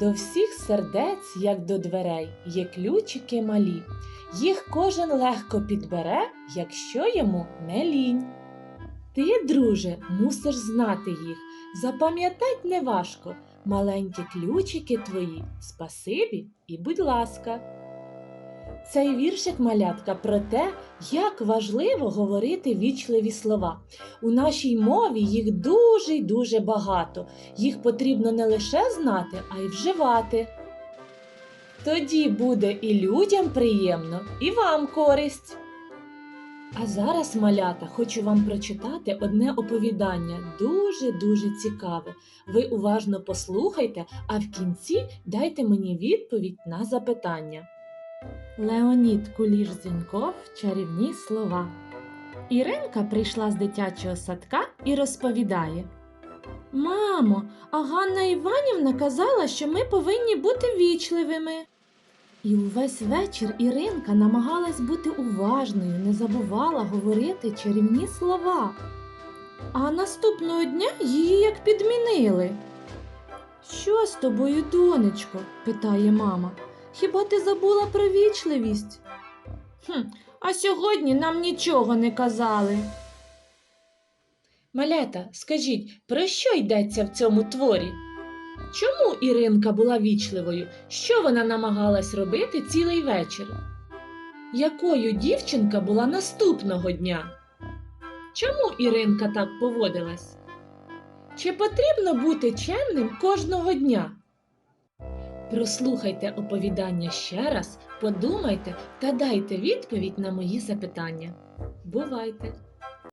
До всіх сердець, як до дверей, є ключики малі. Їх кожен легко підбере, якщо йому не лінь. Ти, друже, мусиш знати їх, запам'ятать неважко. Маленькі ключики твої, спасибі і будь ласка. Цей віршик малятка про те, як важливо говорити вічливі слова. У нашій мові їх дуже й дуже багато. Їх потрібно не лише знати, а й вживати. Тоді буде і людям приємно, і вам користь. А зараз, малята, хочу вам прочитати одне оповідання дуже-дуже цікаве. Ви уважно послухайте, а в кінці дайте мені відповідь на запитання. Леонід Куліш Зіньков Чарівні слова. Іринка прийшла з дитячого садка і розповідає. Мамо, а Ганна Іванівна казала, що ми повинні бути вічливими. І увесь вечір Іринка намагалась бути уважною, не забувала говорити чарівні слова. А наступного дня її як підмінили. Що з тобою, донечко? питає мама. Хіба ти забула про вічливість? Хм, а сьогодні нам нічого не казали. Малята, скажіть, про що йдеться в цьому творі? Чому Іринка була вічливою? Що вона намагалась робити цілий вечір? Якою дівчинка була наступного дня? Чому Іринка так поводилась? Чи потрібно бути чемним кожного дня? Прослухайте оповідання ще раз, подумайте та дайте відповідь на мої запитання. Бувайте!